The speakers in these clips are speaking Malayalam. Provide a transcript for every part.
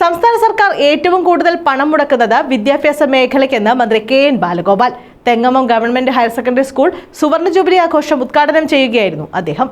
സംസ്ഥാന സർക്കാർ ഏറ്റവും കൂടുതൽ പണം മുടക്കുന്നത് വിദ്യാഭ്യാസ മേഖലയ്ക്കെന്ന് മന്ത്രി K N Balagopal. Thengamam government higher secondary school സുവർണ ജൂബിലി ആഘോഷം ഉദ്ഘാടനം ചെയ്യുകയായിരുന്നു അദ്ദേഹം.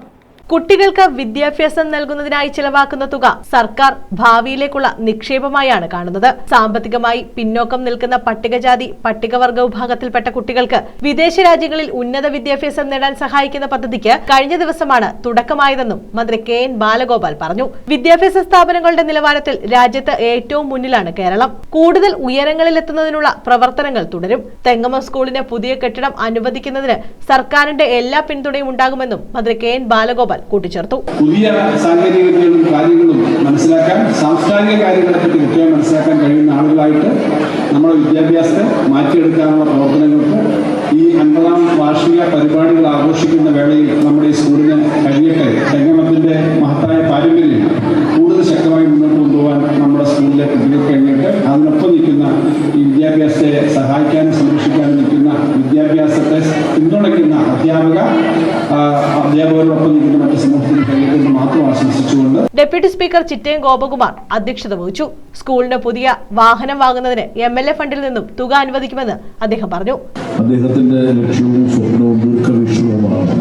കുട്ടികൾക്ക് വിദ്യാഭ്യാസം നൽകുന്നതിനായി ചിലവാക്കുന്ന തുക സർക്കാർ ഭാവിയിലേക്കുള്ള നിക്ഷേപമായാണ് കാണുന്നത്. സാമ്പത്തികമായി പിന്നോക്കം നിൽക്കുന്ന പട്ടികജാതി പട്ടികവർഗ വിഭാഗത്തിൽപ്പെട്ട കുട്ടികൾക്ക് വിദേശ രാജ്യങ്ങളിൽ ഉന്നത വിദ്യാഭ്യാസം നേടാൻ സഹായിക്കുന്ന പദ്ധതിക്ക് കഴിഞ്ഞ ദിവസമാണ് തുടക്കമായതെന്നും മന്ത്രി കെ എൻ ബാലഗോപാൽ പറഞ്ഞു. വിദ്യാഭ്യാസ സ്ഥാപനങ്ങളുടെ നിലവാരത്തിൽ രാജ്യത്ത് ഏറ്റവും മുന്നിലാണ് കേരളം. കൂടുതൽ ഉയരങ്ങളിലെത്തുന്നതിനുള്ള പ്രവർത്തനങ്ങൾ തുടരും. തെങ്ങമം സ്കൂളിന് പുതിയ കെട്ടിടം അനുവദിക്കുന്നതിന് സർക്കാരിന്റെ എല്ലാ പിന്തുണയും ഉണ്ടാകുമെന്നും മന്ത്രി കെ എൻ ബാലഗോപാൽ കൂട്ടിച്ചേർത്തു. പുതിയ സാങ്കേതിക വിദ്യകളും കാര്യങ്ങളും മനസ്സിലാക്കാൻ സാംസ്കാരിക കാര്യങ്ങളെ പറ്റി കൃത്യമായി മനസ്സിലാക്കാൻ കഴിയുന്ന ആളുകളായിട്ട് നമ്മുടെ വിദ്യാഭ്യാസത്തെ മാറ്റിയെടുക്കാനുള്ള പ്രവർത്തനങ്ങൾക്ക് ഈ അൻപതാം വാർഷിക പരിപാടികൾ ആഘോഷിക്കുന്ന വേളയിൽ നമ്മുടെ ഈ സ്കൂളിന് കഴിയട്ടെ സംഗമത്തിന്റെ മഹത്തായ പാരമ്പര്യം കൂടുതൽ ശക്തമായി മുന്നോട്ട് കൊണ്ടുപോകാൻ നമ്മുടെ സ്കൂളിലെ കുട്ടികൾക്ക് കഴിഞ്ഞിട്ട് അതിനൊപ്പം നിൽക്കുന്ന ഈ വിദ്യാഭ്യാസത്തെ സഹായിക്കാനും വിദ്യാഭ്യാസത്തെ പിന്തുണയ്ക്കുന്ന അധ്യാപക അധ്യാപകരോടൊപ്പം നിൽക്കുന്ന മറ്റ് സമൂഹത്തിന് കഴിയുന്ന മാത്രം ആശംസിച്ചുകൊണ്ട് ഡെപ്യൂട്ടി സ്പീക്കർ ചിറ്റയം ഗോപകുമാർ അധ്യക്ഷത വഹിച്ചു. സ്കൂളിന് പുതിയ വാഹനം വാങ്ങുന്നതിന് എം എൽ എ ഫണ്ടിൽ നിന്നും തുക അനുവദിക്കുമെന്ന് അദ്ദേഹം പറഞ്ഞു. അദ്ദേഹത്തിന്റെ ലക്ഷ്യവും സ്വപ്നവും ദീർഘവീക്ഷണവുമാണ്.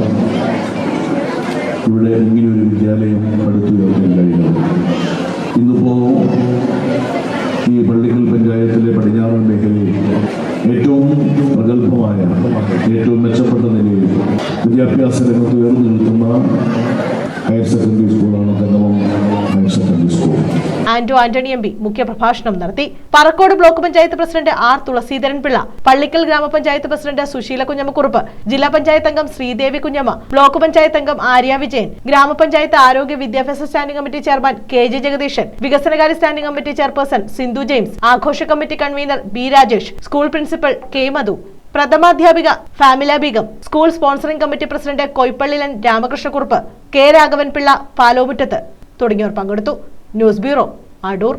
ഇവിടെ ഇങ്ങനൊരു വിദ്യാലയം പടുത്തുയർത്താൻ കഴിയുന്നത്. വിദ്യാഭ്യാസ രംഗത്ത് ഉയർന്നു നിൽക്കുന്ന ഹയർ സെക്കൻഡറി സ്കൂളാണ് school Anto Antony M P മുഖ്യപ്രഭാഷണം നടത്തി. Parakkode block panchayat president R Thulaseedharan Pillai Pallickal ഗ്രാമപഞ്ചായത്ത് പ്രസിഡന്റ് സുശീല കുഞ്ഞമ്മക്കുറുപ്പ് ജില്ലാ പഞ്ചായത്ത് അംഗം ശ്രീദേവി കുഞ്ഞമ്മ ബ്ലോക്ക് പഞ്ചായത്ത് അംഗം ആര്യ വിജയൻ ഗ്രാമപഞ്ചായത്ത് ആരോഗ്യ വിദ്യാഭ്യാസ standing committee chairman K J Jagadeeshan വികസനകാര്യ standing committee chairperson Sindhu James ആഘോഷ committee convener B Rajesh school principal K Madhu പ്രഥമാധ്യാപിക Famila Beegum school sponsoring committee president Koyppallilan Ramakrishna Kurup K Raghavan Pillai Palomuttath തുടങ്ങിയവർ പങ്കെടുത്തു. News bureau Adoor